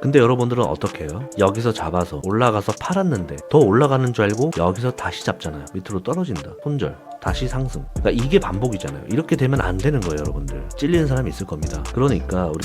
근데 여러분들은 어떻게 해요? 여기서 잡아서 올라가서 팔았는데 더 올라가는 줄 알고 여기서 다시 잡잖아요. 밑으로 떨어진다. 손절. 다시 상승. 그러니까 이게 반복이잖아요. 이렇게 되면 안 되는 거예요, 여러분들. 찔리는 사람이 있을 겁니다. 그러니까 우리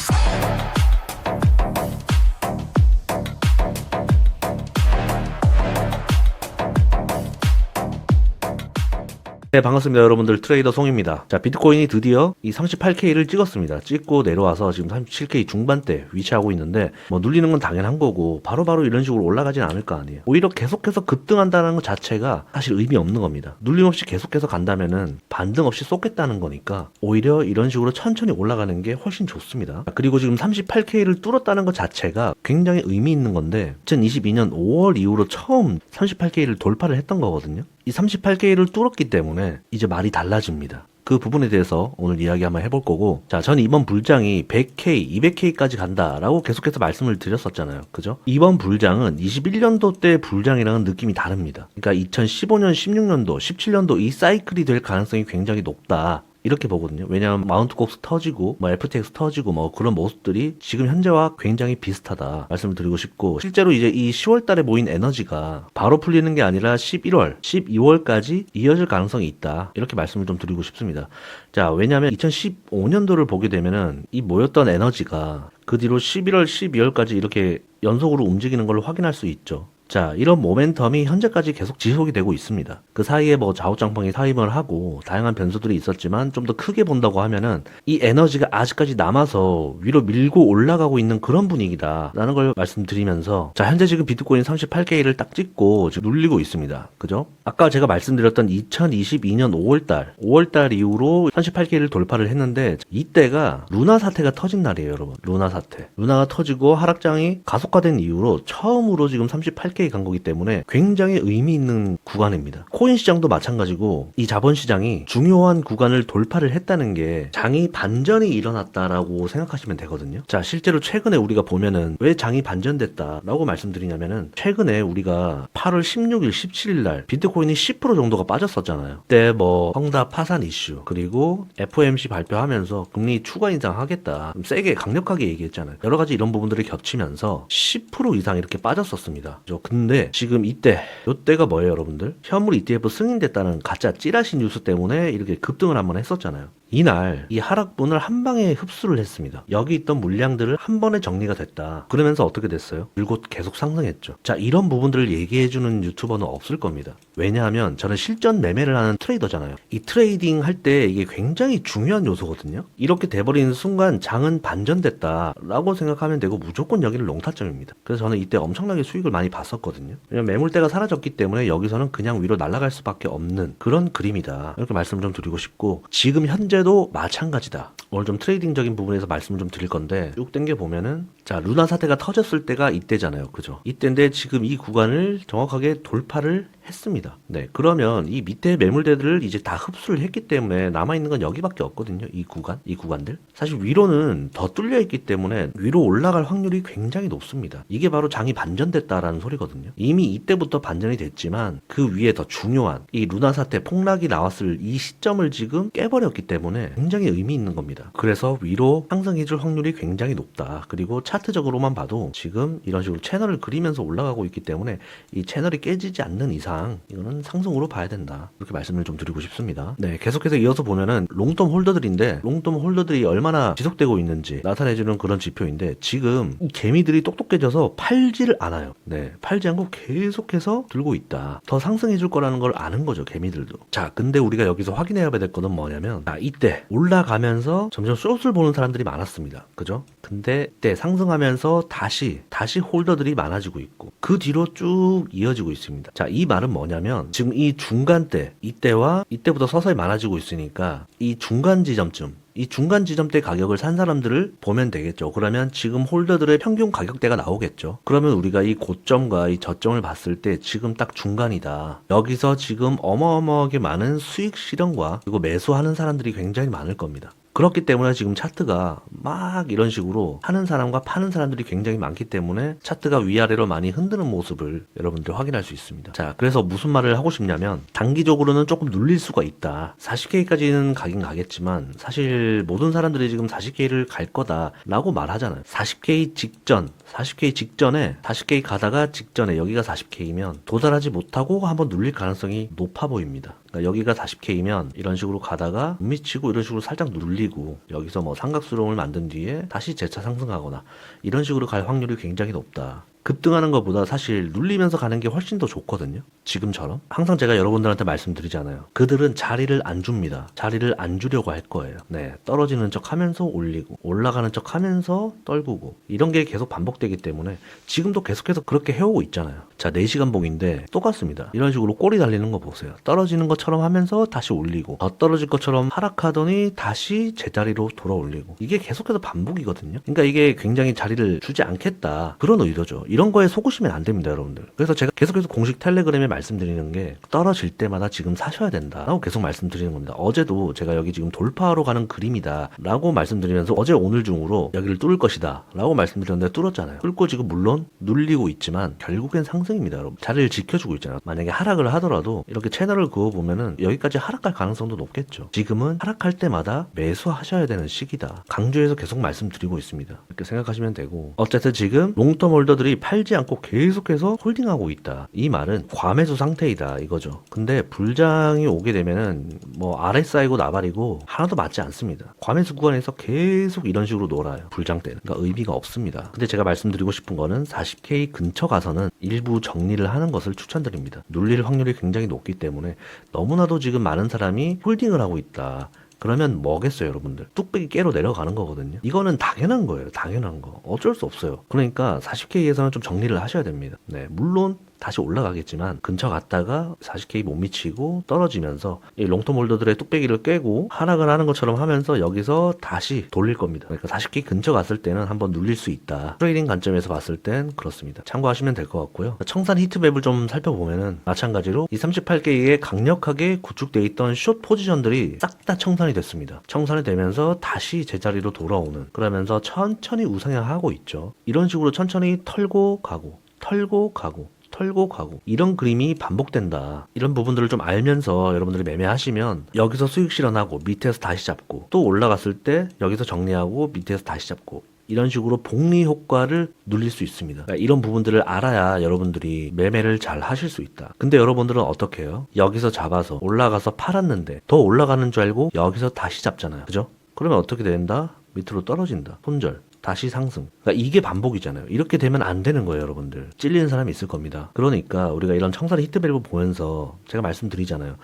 네, 반갑습니다. 여러분들. 트레이더 송입니다. 자, 비트코인이 드디어 이 38K를 찍었습니다. 찍고 내려와서 지금 37K 중반대 위치하고 있는데, 뭐, 눌리는 건 당연한 거고, 바로 바로 이런 식으로 올라가진 않을 거 아니에요. 오히려 계속해서 급등한다는 것 자체가 사실 의미 없는 겁니다. 눌림 없이 계속해서 간다면은 반등 없이 쏟겠다는 거니까, 오히려 이런 식으로 천천히 올라가는 게 훨씬 좋습니다. 그리고 지금 38K를 뚫었다는 것 자체가 굉장히 의미 있는 건데, 2022년 5월 이후로 처음 38K를 돌파를 했던 거거든요. 이 38K를 뚫었기 때문에 이제 말이 달라집니다. 그 부분에 대해서 오늘 이야기 한번 해볼 거고, 자, 저는 이번 불장이 100K, 200K까지 간다라고 계속해서 말씀을 드렸었잖아요. 그죠? 이번 불장은 21년도 때 불장이랑은 느낌이 다릅니다. 그러니까 2015년, 16년도, 17년도 이 사이클이 될 가능성이 굉장히 높다. 이렇게 보거든요. 왜냐하면 마운트 곡스 터지고 뭐 FTX 터지고 뭐 그런 모습들이 지금 현재와 굉장히 비슷하다 말씀을 드리고 싶고 실제로 이제 이 10월 달에 모인 에너지가 바로 풀리는 게 아니라 11월, 12월까지 이어질 가능성이 있다. 이렇게 말씀을 좀 드리고 싶습니다. 자, 왜냐하면 2015년도를 보게 되면은 이 모였던 에너지가 그 뒤로 11월, 12월까지 이렇게 연속으로 움직이는 걸 확인할 수 있죠. 자, 이런 모멘텀이 현재까지 계속 지속이 되고 있습니다. 그 사이에 뭐 좌우장방이 사임을 하고 다양한 변수들이 있었지만 좀 더 크게 본다고 하면은 이 에너지가 아직까지 남아서 위로 밀고 올라가고 있는 그런 분위기다라는 걸 말씀드리면서 자, 현재 지금 비트코인 38K를 딱 찍고 지금 눌리고 있습니다. 그죠? 아까 제가 말씀드렸던 2022년 5월달, 5월달 이후로 38K를 돌파를 했는데 이때가 루나 사태가 터진 날이에요, 여러분. 루나 사태. 루나가 터지고 하락장이 가속화된 이후로 처음으로 지금 38K 간 거기 때문에 굉장히 의미 있는 구간입니다. 코인 시장도 마찬가지고 이 자본 시장이 중요한 구간을 돌파를 했다는 게 장이 반전이 일어났다라고 생각하시면 되거든요. 자, 실제로 최근에 우리가 보면은 왜 장이 반전됐다라고 말씀드리냐면은 최근에 우리가 8월 16일, 17일 날 비트코인이 10% 정도가 빠졌었잖아요. 그때 뭐 헝다 파산 이슈 그리고 FOMC 발표하면서 금리 추가 인상하겠다. 좀 세게 강력하게 얘기했잖아요. 여러 가지 이런 부분들이 겹치면서 10% 이상 이렇게 빠졌었습니다. 저 근데 지금 이때 이때가 뭐예요, 여러분들? 현물 ETF 승인됐다는 가짜 찌라시 뉴스 때문에 이렇게 급등을 한번 했었잖아요. 이날 이 하락분을 한 방에 흡수를 했습니다. 여기 있던 물량들을 한 번에 정리가 됐다. 그러면서 어떻게 됐어요? 줄곧 계속 상승했죠. 자, 이런 부분들을 얘기해주는 유튜버는 없을 겁니다. 왜냐하면 저는 실전 매매를 하는 트레이더잖아요. 이 트레이딩 할 때 이게 굉장히 중요한 요소거든요. 이렇게 돼버리는 순간 장은 반전됐다라고 생각하면 되고 무조건 여기는 롱타점입니다. 그래서 저는 이때 엄청나게 수익을 많이 봤었거든요. 왜냐면 매물대가 사라졌기 때문에 여기서는 그냥 위로 날아갈 수밖에 없는 그런 그림이다. 이렇게 말씀을 좀 드리고 싶고 지금 현재 도 마찬가지다. 오늘 좀 트레이딩적인 부분에서 말씀을 좀 드릴 건데 쭉 땡겨 보면은 자 루나 사태가 터졌을 때가 이때잖아요, 그죠? 이때인데 지금 이 구간을 정확하게 돌파를 했습니다. 네, 그러면 이 밑에 매물대들을 이제 다 흡수를 했기 때문에 남아 있는 건 여기밖에 없거든요. 이 구간, 이 구간들. 사실 위로는 더 뚫려 있기 때문에 위로 올라갈 확률이 굉장히 높습니다. 이게 바로 장이 반전됐다라는 소리거든요. 이미 이때부터 반전이 됐지만 그 위에 더 중요한 이 루나 사태 폭락이 나왔을 이 시점을 지금 깨버렸기 때문에 굉장히 의미 있는 겁니다. 그래서 위로 상승해줄 확률이 굉장히 높다. 그리고 차트적으로만 봐도 지금 이런 식으로 채널을 그리면서 올라가고 있기 때문에 이 채널이 깨지지 않는 이상 이거는 상승으로 봐야 된다. 이렇게 말씀을 좀 드리고 싶습니다. 네, 계속해서 이어서 보면은 롱텀 홀더들인데 롱텀 홀더들이 얼마나 지속되고 있는지 나타내주는 그런 지표인데 지금 이 개미들이 똑똑해져서 팔지를 않아요. 네, 팔지 않고 계속해서 들고 있다. 더 상승해 줄 거라는 걸 아는 거죠, 개미들도. 자, 근데 우리가 여기서 확인해야 될 거는 뭐냐면 자, 이때 올라가면서 점점 숏을 보는 사람들이 많았습니다. 그죠? 근데 이때 상승하면서 다시 다시 홀더들이 많아지고 있고 그 뒤로 쭉 이어지고 있습니다. 자, 이 말은 뭐냐면 지금 이 중간 때 이때와 이때부터 서서히 많아지고 있으니까 이 중간 지점쯤 이 중간 지점대 가격을 산 사람들을 보면 되겠죠. 그러면 지금 홀더들의 평균 가격대가 나오겠죠. 그러면 우리가 이 고점과 이 저점을 봤을 때 지금 딱 중간이다. 여기서 지금 어마어마하게 많은 수익 실현과 그리고 매수하는 사람들이 굉장히 많을 겁니다. 그렇기 때문에 지금 차트가 막 이런 식으로 사는 사람과 파는 사람들이 굉장히 많기 때문에 차트가 위아래로 많이 흔드는 모습을 여러분들 확인할 수 있습니다. 자, 그래서 무슨 말을 하고 싶냐면 단기적으로는 조금 눌릴 수가 있다. 40K까지는 가긴 가겠지만 사실 모든 사람들이 지금 40K를 갈 거다라고 말하잖아요. 40K 직전, 40K 직전에 40K 가다가 직전에 여기가 40K이면 도달하지 못하고 한번 눌릴 가능성이 높아 보입니다. 그러니까 여기가 40K면 이런 식으로 가다가 못 미치고 이런 식으로 살짝 눌리고 여기서 뭐 삼각수렴을 만든 뒤에 다시 재차 상승하거나 이런 식으로 갈 확률이 굉장히 높다. 급등하는 것보다 사실 눌리면서 가는 게 훨씬 더 좋거든요. 지금처럼. 항상 제가 여러분들한테 말씀드리잖아요. 그들은 자리를 안 줍니다. 자리를 안 주려고 할 거예요. 네. 떨어지는 척 하면서 올리고, 올라가는 척 하면서 떨구고, 이런 게 계속 반복되기 때문에 지금도 계속해서 그렇게 해오고 있잖아요. 자, 4시간 봉인데 똑같습니다. 이런 식으로 꼬리 달리는 거 보세요. 떨어지는 것처럼 하면서 다시 올리고, 더 떨어질 것처럼 하락하더니 다시 제자리로 돌아 올리고, 이게 계속해서 반복이거든요. 그러니까 이게 굉장히 자리를 주지 않겠다. 그런 의도죠. 이런 거에 속으시면 안 됩니다, 여러분들. 그래서 제가 계속해서 공식 텔레그램에 말씀드리는 게 떨어질 때마다 지금 사셔야 된다라고 계속 말씀드리는 겁니다. 어제도 제가 여기 지금 돌파하러 가는 그림이다라고 말씀드리면서 어제 오늘 중으로 여기를 뚫을 것이다라고 말씀드렸는데 뚫었잖아요. 뚫고 지금 물론 눌리고 있지만 결국엔 상승입니다, 여러분. 자리를 지켜주고 있잖아요. 만약에 하락을 하더라도 이렇게 채널을 그어 보면은 여기까지 하락할 가능성도 높겠죠. 지금은 하락할 때마다 매수하셔야 되는 시기다. 강조해서 계속 말씀드리고 있습니다. 이렇게 생각하시면 되고 어쨌든 지금 롱텀 홀더들이 팔지 않고 계속해서 홀딩하고 있다. 이 말은 과매수 상태이다 이거죠. 근데 불장이 오게 되면은 뭐 쌓이고 나발이고 하나도 맞지 않습니다. 과매수 구간에서 계속 이런 식으로 놀아요. 불장 때는. 그러니까 의미가 없습니다. 근데 제가 말씀드리고 싶은 거는 40K 근처 가서는 일부 정리를 하는 것을 추천드립니다. 눌릴 확률이 굉장히 높기 때문에 너무나도 지금 많은 사람이 홀딩을 하고 있다. 그러면 뭐겠어요, 여러분들? 뚝배기 깨로 내려가는 거거든요. 이거는 당연한 거예요. 당연한 거. 어쩔 수 없어요. 그러니까 40K에서는 좀 정리를 하셔야 됩니다. 네, 물론 다시 올라가겠지만 근처 갔다가 40K 못 미치고 떨어지면서 이 롱텀 홀더들의 뚝배기를 깨고 하락을 하는 것처럼 하면서 여기서 다시 돌릴 겁니다. 그러니까 40K 근처 갔을 때는 한번 눌릴 수 있다. 트레이딩 관점에서 봤을 땐 그렇습니다. 참고하시면 될 것 같고요. 청산 히트맵을 좀 살펴보면은 마찬가지로 이 38K에 강력하게 구축돼 있던 숏 포지션들이 싹 다 청산이 됐습니다. 청산이 되면서 다시 제자리로 돌아오는 그러면서 천천히 우상향하고 있죠. 이런 식으로 천천히 털고 가고 털고 가고 털고 가고 이런 그림이 반복된다 이런 부분들을 좀 알면서 여러분들이 매매하시면 여기서 수익 실현하고 밑에서 다시 잡고 또 올라갔을 때 여기서 정리하고 밑에서 다시 잡고 이런 식으로 복리 효과를 누릴 수 있습니다. 그러니까 이런 부분들을 알아야 여러분들이 매매를 잘 하실 수 있다. 근데 여러분들은 어떻게 해요? 여기서 잡아서 올라가서 팔았는데 더 올라가는 줄 알고 여기서 다시 잡잖아요. 그죠? 그러면 어떻게 된다? 밑으로 떨어진다. 손절. 다시 상승. 그러니까 이게 반복이잖아요. 이렇게 되면 안 되는 거예요, 여러분들. 찔리는 사람이 있을 겁니다. 그러니까 우리가 이런 청산의 히트 밸브 보면서 제가 말씀드리잖아요.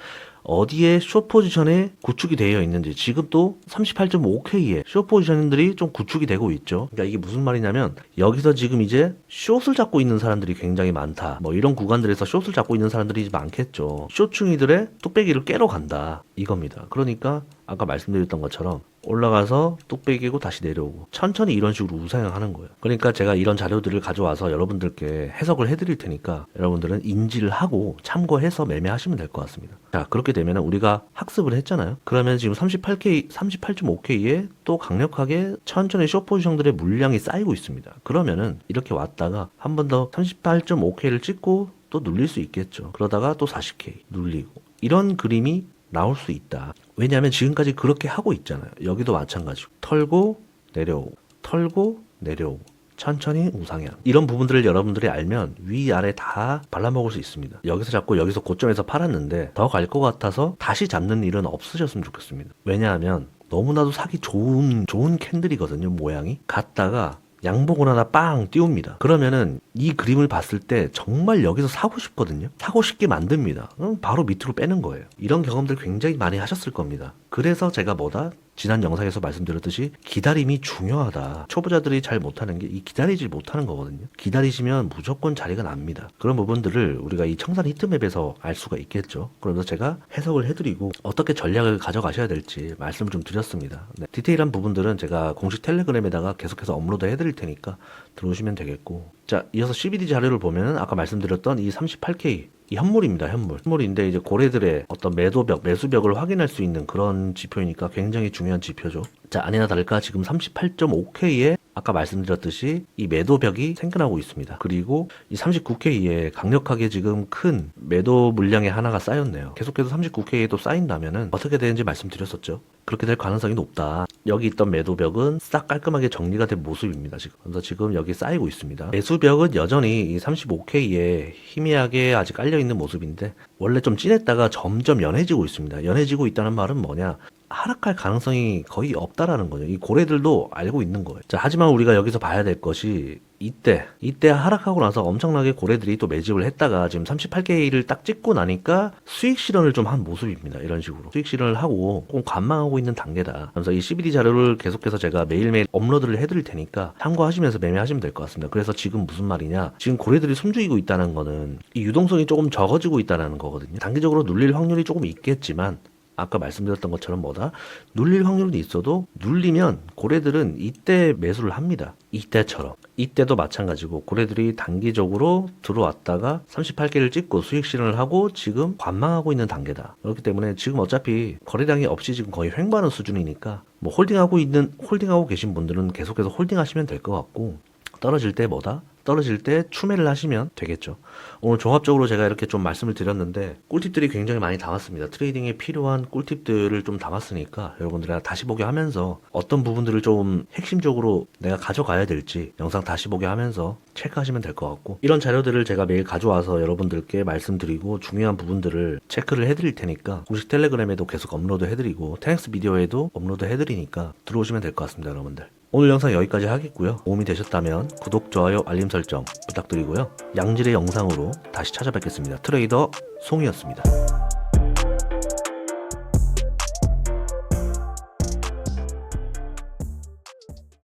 어디에 숏 포지션에 구축이 되어 있는지 지금 또 38.5K에 숏 포지션들이 좀 구축이 되고 있죠. 그러니까 이게 무슨 말이냐면 여기서 지금 이제 숏을 잡고 있는 사람들이 굉장히 많다. 뭐 이런 구간들에서 숏을 잡고 있는 사람들이 많겠죠. 숏충이들의 뚝배기를 깨러 간다. 이겁니다. 그러니까 아까 말씀드렸던 것처럼 올라가서 뚝배기고 다시 내려오고 천천히 이런 식으로 우상향하는 거예요. 그러니까 제가 이런 자료들을 가져와서 여러분들께 해석을 해드릴 테니까 여러분들은 인지를 하고 참고해서 매매하시면 될 것 같습니다. 자 그렇게 되면 우리가 학습을 했잖아요. 그러면 지금 38K, 38.5K에 또 강력하게 천천히 숏 포지션들의 물량이 쌓이고 있습니다. 그러면은 이렇게 왔다가 한 번 더 38.5K를 찍고 또 눌릴 수 있겠죠. 그러다가 또 40K 눌리고 이런 그림이 나올 수 있다. 왜냐하면 지금까지 그렇게 하고 있잖아요. 여기도 마찬가지고 털고 내려오고 털고 내려오고 천천히 우상향 이런 부분들을 여러분들이 알면 위아래 다 발라먹을 수 있습니다. 여기서 잡고 여기서 고점에서 팔았는데 더 갈 것 같아서 다시 잡는 일은 없으셨으면 좋겠습니다. 왜냐하면 너무나도 사기 좋은 좋은 캔들이거든요 모양이 갔다가 양복을 하나 빵 띄웁니다. 그러면은 이 그림을 봤을 때 정말 여기서 사고 싶거든요. 사고 싶게 만듭니다. 그럼 바로 밑으로 빼는 거예요. 이런 경험들 굉장히 많이 하셨을 겁니다. 그래서 제가 뭐다? 지난 영상에서 말씀드렸듯이 기다림이 중요하다. 초보자들이 잘 못하는 게 이 기다리지 못하는 거거든요. 기다리시면 무조건 자리가 납니다. 그런 부분들을 우리가 이 청산 히트맵에서 알 수가 있겠죠. 그래서 제가 해석을 해드리고 어떻게 전략을 가져가셔야 될지 말씀을 좀 드렸습니다. 네. 디테일한 부분들은 제가 공식 텔레그램에다가 계속해서 업로드 해드릴 테니까 들어오시면 되겠고 자 이어서 CBD 자료를 보면 아까 말씀드렸던 이 38K 이 현물입니다, 현물. 현물인데 이제 고래들의 어떤 매도벽, 매수벽을 확인할 수 있는 그런 지표이니까 굉장히 중요한 지표죠. 자, 아니나 다를까 지금 38.5K에 아까 말씀드렸듯이 이 매도벽이 생겨나고 있습니다. 그리고 이 39K에 강력하게 지금 큰 매도 물량의 하나가 쌓였네요. 계속해서 39K에도 쌓인다면은 어떻게 되는지 말씀드렸었죠. 그렇게 될 가능성이 높다. 여기 있던 매도벽은 싹 깔끔하게 정리가 된 모습입니다. 지금. 그래서 지금 여기 쌓이고 있습니다. 매수벽은 여전히 이 35K에 희미하게 아직 깔려 있는 모습인데 원래 좀 진했다가 점점 연해지고 있습니다. 연해지고 있다는 말은 뭐냐? 하락할 가능성이 거의 없다라는 거죠. 이 고래들도 알고 있는 거예요. 자, 하지만 우리가 여기서 봐야 될 것이 이때, 이때 하락하고 나서 엄청나게 고래들이 또 매집을 했다가 지금 38K를 딱 찍고 나니까 수익 실현을 좀 한 모습입니다. 이런 식으로. 수익 실현을 하고 꼭 관망하고 있는 단계다. 그래서 이 CBD 자료를 계속해서 제가 매일매일 업로드를 해드릴 테니까 참고하시면서 매매하시면 될 것 같습니다. 그래서 지금 무슨 말이냐. 지금 고래들이 숨죽이고 있다는 거는 이 유동성이 조금 적어지고 있다는 거거든요. 단기적으로 눌릴 확률이 조금 있겠지만 아까 말씀드렸던 것처럼 뭐다? 눌릴 확률은 있어도 눌리면 고래들은 이때 매수를 합니다. 이때처럼. 이때도 마찬가지고 고래들이 단기적으로 들어왔다가 38개를 찍고 수익 실현을 하고 지금 관망하고 있는 단계다. 그렇기 때문에 지금 어차피 거래량이 없이 지금 거의 횡보하는 수준이니까 뭐 홀딩하고 있는 홀딩하고 계신 분들은 계속해서 홀딩하시면 될 것 같고 떨어질 때 뭐다? 떨어질 때 추매를 하시면 되겠죠. 오늘 종합적으로 제가 이렇게 좀 말씀을 드렸는데 꿀팁들이 굉장히 많이 담았습니다. 트레이딩에 필요한 꿀팁들을 좀 담았으니까 여러분들이 다시 보게 하면서 어떤 부분들을 좀 핵심적으로 내가 가져가야 될지 영상 다시 보게 하면서 체크하시면 될 것 같고 이런 자료들을 제가 매일 가져와서 여러분들께 말씀드리고 중요한 부분들을 체크를 해드릴 테니까 공식 텔레그램에도 계속 업로드 해드리고 테넥스 비디오에도 업로드 해드리니까 들어오시면 될 것 같습니다 여러분들 오늘 영상 여기까지 하겠고요. 도움이 되셨다면 구독, 좋아요, 알림 설정 부탁드리고요. 양질의 영상으로 다시 찾아뵙겠습니다. 트레이더 송이었습니다.